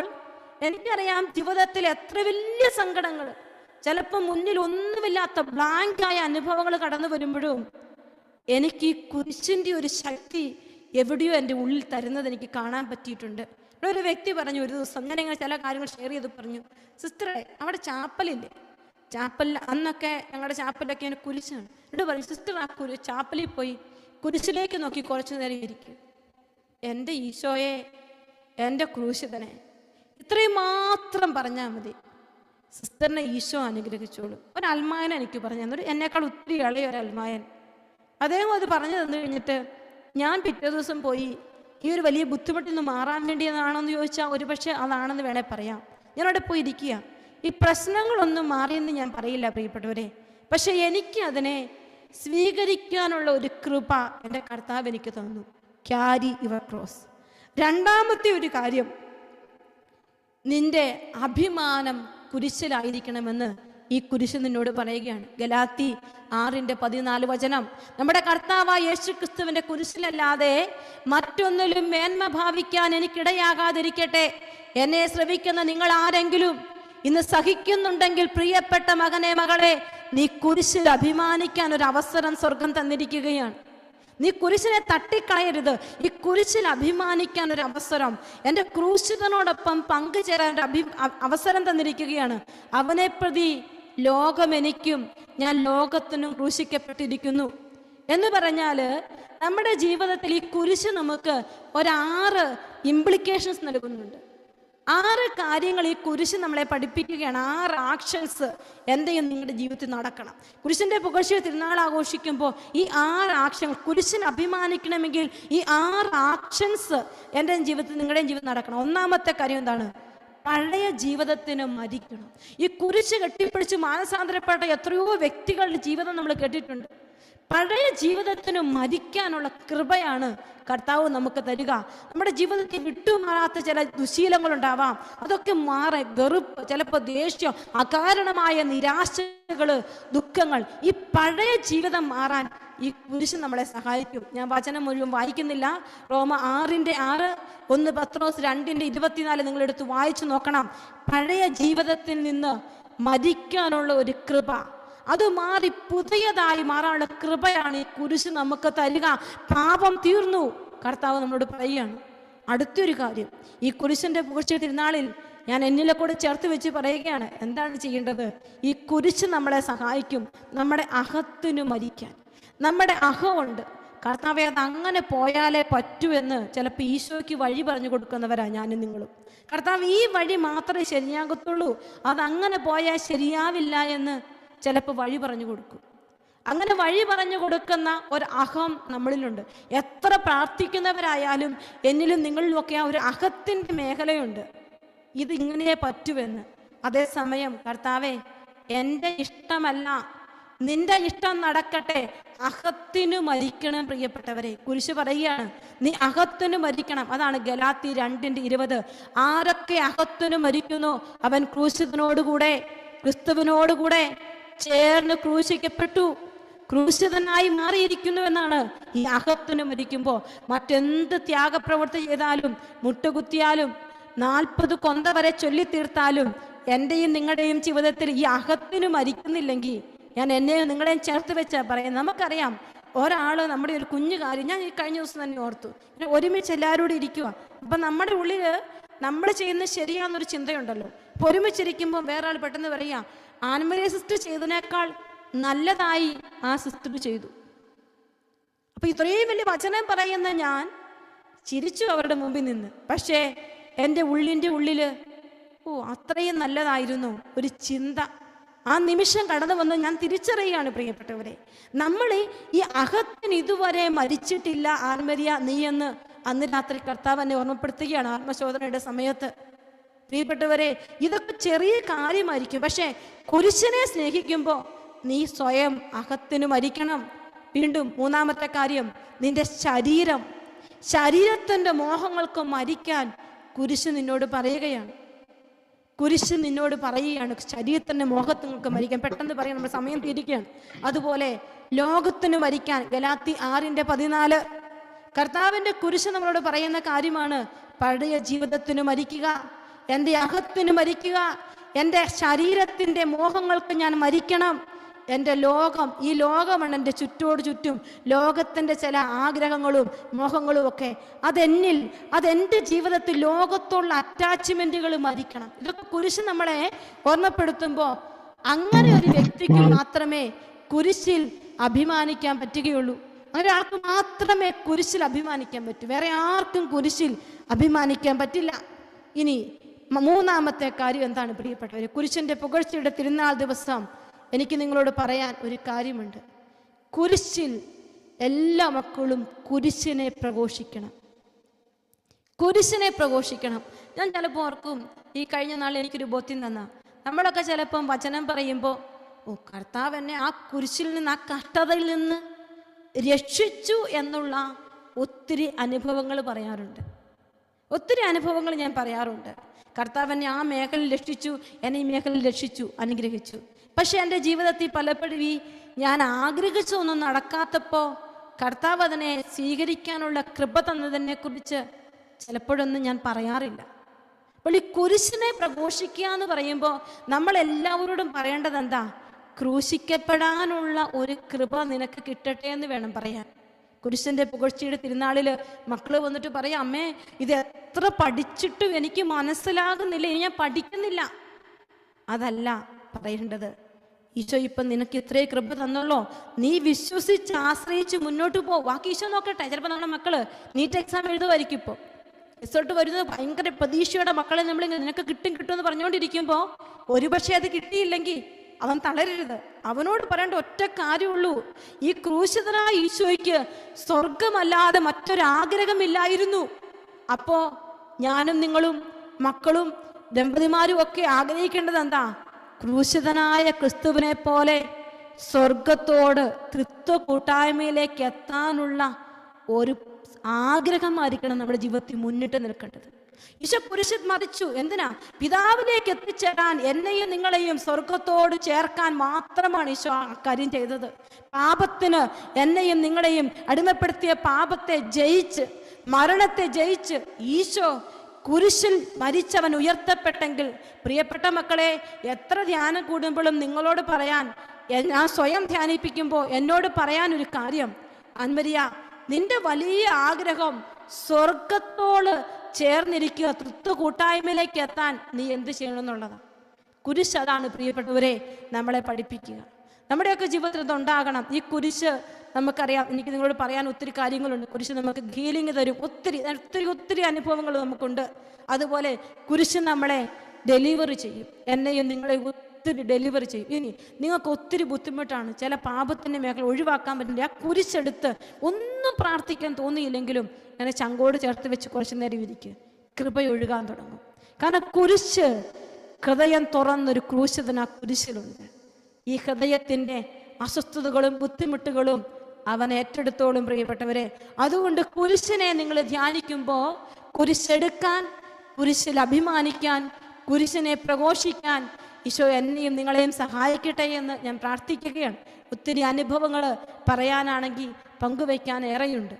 എനിക്കറിയാം ജീവിതത്തിൽ എത്ര വലിയ സങ്കടങ്ങൾ. ചിലപ്പോൾ മുന്നിൽ ഒന്നുമില്ലാത്ത ബ്ലാങ്കായ അനുഭവങ്ങൾ കടന്നു വരുമ്പോഴും എനിക്ക് ഈ കുരിശിന്റെ ഒരു ശക്തി എവിടെയോ എന്റെ ഉള്ളിൽ തരുന്നത് എനിക്ക് കാണാൻ പറ്റിയിട്ടുണ്ട്. ഒരു വ്യക്തി പറഞ്ഞു ഒരു ദിവസം ഞാൻ ഇങ്ങനെ ചില കാര്യങ്ങൾ ഷെയർ ചെയ്ത് പറഞ്ഞു സിസ്റ്ററെ അവിടെ ചാപ്പലില്ലേ? ചാപ്പലിൽ അന്നൊക്കെ ഞങ്ങളുടെ ചാപ്പലൊക്കെ ഞാൻ കുരിശാണ്. എന്നിട്ട് പറഞ്ഞു സിസ്റ്റർ ആ കുരി ചാപ്പലിൽ പോയി കുരിശിലേക്ക് നോക്കി കുറച്ചു നേരം ഇരിക്കും. എന്റെ ഈശോയെ എന്റെ ക്രൂശിതനെ ഇത്രയും മാത്രം പറഞ്ഞാൽ മതി. സിസ്റ്ററിനെ ഈശോ അനുഗ്രഹിച്ചോളൂ. ഒരു അൽമായൻ എനിക്ക് പറഞ്ഞു എന്നൊരു എന്നേക്കാൾ ഒത്തിരി ഇളയ ഒരു അൽമായൻ. അദ്ദേഹം അത് പറഞ്ഞു തന്നു കഴിഞ്ഞിട്ട് ഞാൻ പിറ്റേ ദിവസം പോയി ഈ ഒരു വലിയ ബുദ്ധിമുട്ടിൽ നിന്ന് മാറാൻ വേണ്ടിയതാണോ എന്ന് ചോദിച്ചാൽ ഒരു പക്ഷേ അതാണെന്ന് വേണേൽ പറയാം. ഞാൻ അവിടെ പോയി ഇരിക്കുക ഈ പ്രശ്നങ്ങളൊന്നും മാറിയെന്ന് ഞാൻ പറയില്ല പ്രിയപ്പെട്ടവരെ. പക്ഷെ എനിക്ക് അതിനെ സ്വീകരിക്കാനുള്ള ഒരു കൃപ എന്റെ കർത്താവ് എനിക്ക് തന്നു. Carry your cross. രണ്ടാമത്തെ ഒരു കാര്യം നിന്റെ അഭിമാനം കുരിശിലായിരിക്കണമെന്ന് ഈ കുരിശ് നിന്നോട് പറയുകയാണ്. ഗലാത്തി ആറിന്റെ പതിനാല് വചനം. നമ്മുടെ കർത്താവായ യേശു ക്രിസ്തുവിന്റെ കുരിശിലല്ലാതെ മറ്റൊന്നിലും മേന്മ ഭാവിക്കാൻ എനിക്കിടയാകാതിരിക്കട്ടെ. എന്നെ ശ്രവിക്കുന്ന നിങ്ങൾ ആരെങ്കിലും ഇന്ന് സഹിക്കുന്നുണ്ടെങ്കിൽ പ്രിയപ്പെട്ട മകനെ മകളെ നീ കുരിശിൽ അഭിമാനിക്കാൻ ഒരു അവസരം സ്വർഗം തന്നിരിക്കുകയാണ്. നീ കുരിശിനെ തട്ടിക്കളയരുത്. ഈ കുരിശിൽ അഭിമാനിക്കാൻ ഒരു അവസരം. എന്റെ ക്രൂശിതനോടൊപ്പം പങ്കുചേരാൻ ഒരു അഭി അവസരം തന്നിരിക്കുകയാണ്. അവനെ പ്രതി ലോകം എനിക്കും ഞാൻ ലോകത്തിനും ക്രൂശിക്കപ്പെട്ടിരിക്കുന്നു. എന്ന് പറഞ്ഞാൽ നമ്മുടെ ജീവിതത്തിൽ ഈ കുരിശ് നമുക്ക് ഒരാറ് ഇംപ്ലിക്കേഷൻസ് നൽകുന്നുണ്ട്. ആറ് കാര്യങ്ങൾ ഈ കുരിശ് നമ്മളെ പഠിപ്പിക്കുകയാണ്. ആറ് ആക്ഷൻസ് എന്തെയും നിങ്ങളുടെ ജീവിതത്തിൽ നടക്കണം. കുരിശിന്റെ പുകഴ്ച തിരുനാൾ ആഘോഷിക്കുമ്പോൾ ഈ ആറ് ആക്ഷൻസ് കുരിശിന് അഭിമാനിക്കണമെങ്കിൽ ഈ ആറ് ആക്ഷൻസ് എന്റെ ജീവിതത്തിൽ നിങ്ങളുടെയും ജീവിതം നടക്കണം. ഒന്നാമത്തെ കാര്യം എന്താണ്? പഴയ ജീവിതത്തിന് മരിക്കണം. ഈ കുരിശ് കെട്ടിപ്പിടിച്ച് മാനസാന്തരപ്പെട്ട എത്രയോ വ്യക്തികളുടെ ജീവിതം നമ്മൾ കേട്ടിട്ടുണ്ട്. പഴയ ജീവിതത്തിന് മരിക്കാനുള്ള കൃപയാണ് കർത്താവ് നമുക്ക് തരിക. നമ്മുടെ ജീവിതത്തിൽ വിട്ടുമാറാത്ത ചില ദുശീലങ്ങളുണ്ടാവാം. അതൊക്കെ മാറി വെറുപ്പ് ചിലപ്പോൾ ദേഷ്യം അകാരണമായ നിരാശകൾ ദുഃഖങ്ങൾ ഈ പഴയ ജീവിതം മാറാൻ ഈ കുരിശ് നമ്മളെ സഹായിക്കും. ഞാൻ വചനം മുഴുവൻ വായിക്കുന്നില്ല. റോമ ആറിന്റെ ആറ് ഒന്ന് പത്രോസ് രണ്ടിന്റെ ഇരുപത്തിനാല് നിങ്ങളെടുത്ത് വായിച്ചു നോക്കണം. പഴയ ജീവിതത്തിൽ നിന്ന് മരിക്കാനുള്ള ഒരു കൃപ. അത് മാറി പുതിയതായി മാറാനുള്ള കൃപയാണ് ഈ കുരിശ് നമുക്ക് തരിക. പാപം തീർന്നു. കർത്താവ് നമ്മളോട് പറയുകയാണ്. അടുത്തൊരു കാര്യം. ഈ കുരിശിന്റെ പുകഴ്ച തിരുനാളിൽ ഞാൻ എന്നിലെ കൂടെ ചേർത്ത് വെച്ച് പറയുകയാണ്. എന്താണ് ചെയ്യേണ്ടത്? ഈ കുരിശ് നമ്മളെ സഹായിക്കും. നമ്മുടെ അഹത്തിന് മരിക്കാൻ. നമ്മുടെ അഹമുണ്ട്. കർത്താവെ അത് അങ്ങനെ പോയാലേ പറ്റൂ എന്ന് ചിലപ്പോൾ ഈശോയ്ക്ക് വഴി പറഞ്ഞു കൊടുക്കുന്നവരാ ഞാനും നിങ്ങളും. കർത്താവ് ഈ വഴി മാത്രമേ ശരിയാകത്തുള്ളൂ. അത് അങ്ങനെ പോയാൽ ശരിയാവില്ല എന്ന് ചിലപ്പോൾ വഴി പറഞ്ഞു കൊടുക്കും. അങ്ങനെ വഴി പറഞ്ഞു കൊടുക്കുന്ന ഒരു അഹം നമ്മളിലുണ്ട്. എത്ര പ്രാർത്ഥിക്കുന്നവരായാലും എന്നിലും നിങ്ങളിലും ഒക്കെ ആ ഒരു അഹത്തിന്റെ മേഖലയുണ്ട്. ഇത് ഇങ്ങനെ പറ്റുമെന്ന് അതേസമയം കർത്താവെ എന്റെ ഇഷ്ടമല്ല നിന്റെ ഇഷ്ടം നടക്കട്ടെ. അഹത്തിനു മരിക്കണം പ്രിയപ്പെട്ടവരെ. കുരിശ് പറയുകയാണ് നീ അഹത്തിനു മരിക്കണം. അതാണ് ഗലാത്തി രണ്ടിന്റെ ഇരുപത്. ആരൊക്കെ അഹത്തിനു മരിക്കുന്നു? അവൻ ക്രൂശിതനോടുകൂടെ ക്രിസ്തുവിനോടുകൂടെ ചേർന്ന് ക്രൂശിക്കപ്പെട്ടു. ക്രൂശിതനായി മാറിയിരിക്കുന്നു എന്നാണ് ഈ അഹത്തിന് മരിക്കുമ്പോൾ. മറ്റെന്ത് ത്യാഗപ്രവൃത്തി ചെയ്താലും മുട്ടുകുത്തിയാലും നാൽപ്പത് കൊന്ത വരെ ചൊല്ലിത്തീർത്താലും എന്റെയും നിങ്ങളുടെയും ജീവിതത്തിൽ ഈ അഹത്തിന് മരിക്കുന്നില്ലെങ്കിൽ ഞാൻ എന്നെയും നിങ്ങളെയും ചേർത്ത് വെച്ചാൽ പറയാം നമുക്കറിയാം ഒരാൾ നമ്മുടെ ഒരു കുഞ്ഞു കാര്യം ഞാൻ ഈ കഴിഞ്ഞ ദിവസം തന്നെ ഓർത്തു. ഒരുമിച്ച് എല്ലാവരോടും ഇരിക്കുക അപ്പം നമ്മുടെ ഉള്ളിൽ നമ്മൾ ചെയ്യുന്നത് ശരിയാണെന്നൊരു ചിന്തയുണ്ടല്ലോ. അപ്പോൾ ഒരുമിച്ചിരിക്കുമ്പോൾ വേറെ ആൾ പെട്ടെന്ന് പറയാം ആൻമരിയ സിസ്റ്റർ ചെയ്തതിനേക്കാൾ നല്ലതായി ആ സിസ്റ്റർ ചെയ്തു. അപ്പം ഇത്രയും വലിയ വചനം പറയുന്ന ഞാൻ ചിരിച്ചു അവരുടെ മുമ്പിൽ നിന്ന്. പക്ഷേ എന്റെ ഉള്ളിന്റെ ഉള്ളിൽ ഓ അത്രയും നല്ലതായിരുന്നു. ഒരു ചിന്ത ആ നിമിഷം കടന്നു വന്ന് ഞാൻ തിരിച്ചറിയുകയാണ് പ്രിയപ്പെട്ടവരെ. നമ്മൾ ഈ അഹത്തിന് ഇതുവരെ മരിച്ചിട്ടില്ല ആത്മരിയ നീ എന്ന് അന്ന് രാത്രി കർത്താവ് എന്നെ ഓർമ്മപ്പെടുത്തുകയാണ് ആത്മശോധനയുടെ സമയത്ത്. പ്രിയപ്പെട്ടവരെ ഇതൊക്കെ ചെറിയ കാര്യമായിരിക്കും. പക്ഷേ കുരിശനെ സ്നേഹിക്കുമ്പോൾ നീ സ്വയം അഹത്തിന് മരിക്കണം. വീണ്ടും മൂന്നാമത്തെ കാര്യം നിന്റെ ശരീരം. ശരീരത്തിന്റെ മോഹങ്ങൾക്ക് മരിക്കാൻ കുരിശ് നിന്നോട് പറയുകയാണ്. കുരിശ് നിന്നോട് പറയുകയാണ്. ശരീരത്തിന്റെ മോഹങ്ങൾക്ക് മരിക്കാൻ. പെട്ടെന്ന് പറയാൻ നമ്മുടെ സമയം തീരുകയാണ്. അതുപോലെ ലോകത്തിന് മരിക്കാൻ. ഗലാത്തി ആറിന്റെ പതിനാല്. കർത്താവിന്റെ കുരിശ് നമ്മളോട് പറയുന്ന കാര്യമാണ്. പഴയ ജീവിതത്തിന് മരിക്കുക എന്റെ അഹത്തിന് മരിക്കുക എന്റെ ശരീരത്തിന്റെ മോഹങ്ങൾക്ക് ഞാൻ മരിക്കണം. എന്റെ ലോകം ഈ ലോകമാണ് എന്റെ ചുറ്റോട് ചുറ്റും. ലോകത്തിന്റെ ചില ആഗ്രഹങ്ങളും മോഹങ്ങളും ഒക്കെ. അതെന്നിൽ അതെന്റെ ജീവിതത്തിൽ ലോകത്തുള്ള അറ്റാച്ച്മെന്റുകൾ മരിക്കണം. ഇതൊക്കെ കുരിശ് നമ്മളെ ഓർമ്മപ്പെടുത്തുമ്പോൾ അങ്ങനെ ഒരു വ്യക്തിക്ക് മാത്രമേ കുരിശിൽ അഭിമാനിക്കാൻ പറ്റുകയുള്ളൂ. അങ്ങനെ ഒരാൾക്ക് മാത്രമേ കുരിശിൽ അഭിമാനിക്കാൻ പറ്റൂ. വേറെ ആർക്കും കുരിശിൽ അഭിമാനിക്കാൻ പറ്റില്ല. ഇനി മൂന്നാമത്തെ കാര്യം എന്താണ് പ്രിയപ്പെട്ടവർ കുരിശിന്റെ പുകഴ്ചയുടെ തിരുനാൾ ദിവസം എനിക്ക് നിങ്ങളോട് പറയാൻ ഒരു കാര്യമുണ്ട്. കുരിശിൽ എല്ലാ മക്കളും കുരിശിനെ പ്രഘോഷിക്കണം. കുരിശിനെ പ്രഘോഷിക്കണം. ഞാൻ ചിലപ്പോൾ ഓർക്കും ഈ കഴിഞ്ഞ നാളിൽ എനിക്കൊരു ബോധ്യം തന്ന. നമ്മളൊക്കെ ചിലപ്പം വചനം പറയുമ്പോൾ ഓ കർത്താവ് എന്നെ ആ കുരിശിൽ നിന്ന് ആ കഷ്ടതയിൽ നിന്ന് രക്ഷിച്ചു എന്നുള്ള ഒത്തിരി അനുഭവങ്ങൾ പറയാറുണ്ട്. ഒത്തിരി അനുഭവങ്ങൾ ഞാൻ പറയാറുണ്ട്. കർത്താവ് എന്നെ ആ മേഖലയിൽ രക്ഷിച്ചു എന്നെ ഈ മേഖലയിൽ രക്ഷിച്ചു അനുഗ്രഹിച്ചു. പക്ഷെ എന്റെ ജീവിതത്തിൽ പലപ്പോഴും ഈ ഞാൻ ആഗ്രഹിച്ചൊന്നും നടക്കാത്തപ്പോൾ കർത്താവ് അതിനെ സ്വീകരിക്കാനുള്ള കൃപ തന്നതിനെ കുറിച്ച് ചിലപ്പോഴൊന്നും ഞാൻ പറയാറില്ല. അപ്പോൾ ഈ കുരിശിനെ പ്രഘോഷിക്കുക എന്ന് പറയുമ്പോൾ നമ്മൾ എല്ലാവരോടും പറയേണ്ടത് എന്താ? ക്രൂശിക്കപ്പെടാനുള്ള ഒരു കൃപ നിനക്ക് കിട്ടട്ടെ എന്ന് വേണം പറയാൻ. കുരിശിന്റെ പുകഴ്ചയുടെ തിരുനാളിൽ മക്കൾ വന്നിട്ട് പറയാം അമ്മേ ഇത് എത്ര പഠിച്ചിട്ടും എനിക്ക് മനസ്സിലാകുന്നില്ല ഇനി ഞാൻ പഠിക്കുന്നില്ല. അതല്ല പറയേണ്ടത് ഈശോ ഇപ്പം നിനക്ക് ഇത്രയും കൃപ തന്നുള്ളോ? നീ വിശ്വസിച്ച് ആശ്രയിച്ച് മുന്നോട്ട് പോ. ബാക്കി ഈശോ നോക്കട്ടെ. ചിലപ്പോൾ നമ്മുടെ മക്കൾ നീറ്റ് എക്സാം എഴുതുമായിരിക്കും ഇപ്പോൾ റിസൾട്ട് വരുന്നത് ഭയങ്കര പ്രതീക്ഷയുടെ മക്കളെ നമ്മൾ നിനക്ക് കിട്ടും കിട്ടും എന്ന് പറഞ്ഞുകൊണ്ടിരിക്കുമ്പോൾ ഒരുപക്ഷെ അത് കിട്ടിയില്ലെങ്കിൽ അവൻ തളരരുത്. അവനോട് പറയേണ്ട ഒറ്റ കാര്യമുള്ളൂ. ഈ ക്രൂശിതനായ ഈശോയ്ക്ക് സ്വർഗമല്ലാതെ മറ്റൊരാഗ്രഹമില്ലായിരുന്നു. അപ്പോ ഞാനും നിങ്ങളും മക്കളും ദമ്പതിമാരും ഒക്കെ ആഗ്രഹിക്കേണ്ടത് എന്താ? ക്രൂശിതനായ ക്രിസ്തുവിനെ പോലെ സ്വർഗത്തോട് തൃത്വ കൂട്ടായ്മയിലേക്ക് എത്താനുള്ള ഒരു ആഗ്രഹമായിരിക്കണം നമ്മുടെ ജീവിതത്തിൽ മുന്നിട്ട് നിൽക്കേണ്ടത്. ഈശോ കുരിശിൽ മതിച്ചു എന്തിനാ? പിതാവിലേക്ക് എത്തിച്ചേരാൻ എന്നെയും നിങ്ങളെയും സ്വർഗത്തോട് ചേർക്കാൻ മാത്രമാണ് ഈശോ കാര്യം ചെയ്തത്. പാപത്തിന് എന്നെയും നിങ്ങളെയും അടിമപ്പെടുത്തിയ പാപത്തെ ജയിച്ച് മരണത്തെ ജയിച്ച് ഈശോ കുരിശിൽ മരിച്ചവൻ ഉയർത്തപ്പെട്ടെങ്കിൽ പ്രിയപ്പെട്ട മക്കളെ എത്ര ധ്യാനം കൂടുമ്പോഴും നിങ്ങളോട് പറയാൻ ഞാൻ സ്വയം ധ്യാനിപ്പിക്കുമ്പോൾ എന്നോട് പറയാൻ ഒരു കാര്യം. അൻവരിയ നിന്റെ വലിയ ആഗ്രഹം സ്വർഗത്തോട് ചേർന്നിരിക്കുക തൃത്വ കൂട്ടായ്മയിലേക്ക് എത്താൻ നീ എന്ത് ചെയ്യണമെന്നുള്ളതാണ് കുരിശ് അതാണ് പ്രിയപ്പെട്ടവരെ നമ്മളെ പഠിപ്പിക്കുക. നമ്മുടെയൊക്കെ ജീവിതത്തിൽ ഇതുണ്ടാകണം. ഈ കുരിശ് നമുക്കറിയാം. എനിക്ക് നിങ്ങളോട് പറയാൻ ഒത്തിരി കാര്യങ്ങളുണ്ട്. കുരിശ് നമുക്ക് ഹീലിംഗ് തരും. ഒത്തിരി ഒത്തിരി ഒത്തിരി അനുഭവങ്ങൾ നമുക്കുണ്ട്. അതുപോലെ കുരിശ് നമ്മളെ ഡെലിവറി ചെയ്യും. എന്നെയും നിങ്ങളെ ഒത്തിരി ഡെലിവറി ചെയ്യും. ഇനി നിങ്ങൾക്ക് ഒത്തിരി ബുദ്ധിമുട്ടാണ്. ചില പാപത്തിന്റെ മേഖല ഒഴിവാക്കാൻ പറ്റില്ല. ആ കുരിശെടുത്ത് ഒന്നും പ്രാർത്ഥിക്കാൻ തോന്നിയില്ലെങ്കിലും അങ്ങനെ ചങ്കോട് ചേർത്ത് വെച്ച് കുറച്ച് നേരം ഇരിക്കുക ഒഴുകാൻ തുടങ്ങും. കാരണം കുരിശ് ഹൃദയം തുറന്നൊരു ക്രൂശതന കുരിശിലുണ്ട്. ഈ ഹൃദയത്തിന്റെ അസ്വസ്ഥതകളും ബുദ്ധിമുട്ടുകളും അവൻ ഏറ്റെടുത്തോളും പ്രിയപ്പെട്ടവരെ. അതുകൊണ്ട് കുരിശിനെ നിങ്ങൾ ധ്യാനിക്കുമ്പോൾ കുരിശെടുക്കാൻ കുരിശിൽ അഭിമാനിക്കാൻ കുരിശിനെ പ്രഘോഷിക്കാൻ ഈശോ എന്നെയും നിങ്ങളെയും സഹായിക്കട്ടെ എന്ന് ഞാൻ പ്രാർത്ഥിക്കുകയാണ്. ഒത്തിരി അനുഭവങ്ങൾ പറയാനാണെങ്കിൽ പങ്കുവയ്ക്കാൻ ഏറെയുണ്ട്.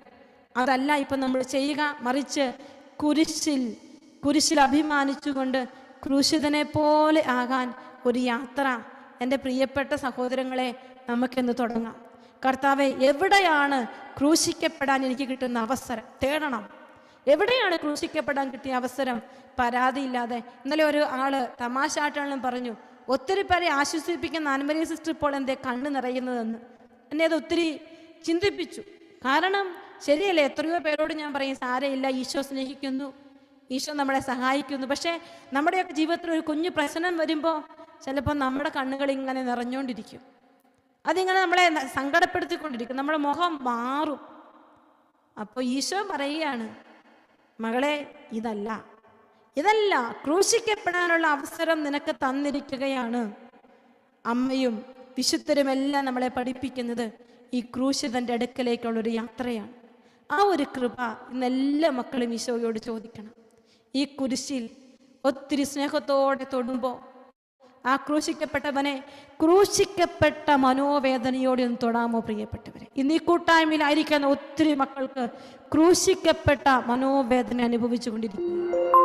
അതല്ല ഇപ്പം നമ്മൾ ചെയ്യുക മറിച്ച് കുരിശിൽ കുരിശിൽ അഭിമാനിച്ചുകൊണ്ട് ക്രൂശിതനെ പോലെ ആകാൻ ഒരു യാത്ര എന്റെ പ്രിയപ്പെട്ട സഹോദരങ്ങളെ നമുക്കെന്ന് തുടങ്ങാം. കർത്താവെ എവിടെയാണ് ക്രൂശിക്കപ്പെടാൻ എനിക്ക് കിട്ടുന്ന അവസരം? തേടണം. എവിടെയാണ് ക്രൂശിക്കപ്പെടാൻ കിട്ടിയ അവസരം? പരാതിയില്ലാതെ. ഇന്നലെ ഒരു ആൾ തമാശായിട്ടാണെങ്കിലും പറഞ്ഞു ഒത്തിരി പേരെ ആശ്വസിപ്പിക്കുന്ന ആൻമരിയ സിസ്റ്റർ ഇപ്പോൾ എന്തേ കണ്ണ് നിറയുന്നതെന്ന്. എന്നെ അത് ഒത്തിരി ചിന്തിപ്പിച്ചു. കാരണം ശരിയല്ലേ എത്രയോ പേരോട് ഞാൻ പറയും സാരയില്ല ഈശോ സ്നേഹിക്കുന്നു. ഈശോ നമ്മളെ സഹായിക്കുന്നു. പക്ഷേ നമ്മുടെയൊക്കെ ജീവിതത്തിൽ ഒരു കുഞ്ഞു പ്രശ്നം വരുമ്പോൾ ചിലപ്പോൾ നമ്മുടെ കണ്ണുകൾ ഇങ്ങനെ നിറഞ്ഞുകൊണ്ടിരിക്കും അതിങ്ങനെ നമ്മളെ സങ്കടപ്പെടുത്തിക്കൊണ്ടിരിക്കും. നമ്മുടെ മുഖം മാറും. അപ്പോൾ ഈശോ പറയുകയാണ് മകളെ ഇതല്ല. ഇതല്ല. ക്രൂശിക്കപ്പെടാനുള്ള അവസരം നിനക്ക് തന്നിരിക്കുകയാണ്. അമ്മയും വിശുദ്ധരും എല്ലാം നമ്മളെ പഠിപ്പിക്കുന്നത് ഈ ക്രൂശിതന്റെ അടുക്കലേക്കുള്ളൊരു യാത്രയാണ്. ആ ഒരു കൃപ ഇന്ന് എല്ലാ മക്കളും ഈശോയോട് ചോദിക്കണം. ഈ കുരിശിൽ ഒത്തിരി സ്നേഹത്തോടെ തൊടുമ്പോൾ ആ ക്രൂശിക്കപ്പെട്ടവനെ ക്രൂശിക്കപ്പെട്ട മനോവേദനയോടെ ഒന്ന് തൊടാമോ പ്രിയപ്പെട്ടവരെ? ഇന്ന് ഈ കൂട്ടായ്മയിലായിരിക്കുന്ന ഒത്തിരി മക്കൾക്ക് ക്രൂശിക്കപ്പെട്ട മനോവേദന അനുഭവിച്ചു കൊണ്ടിരിക്കുന്നു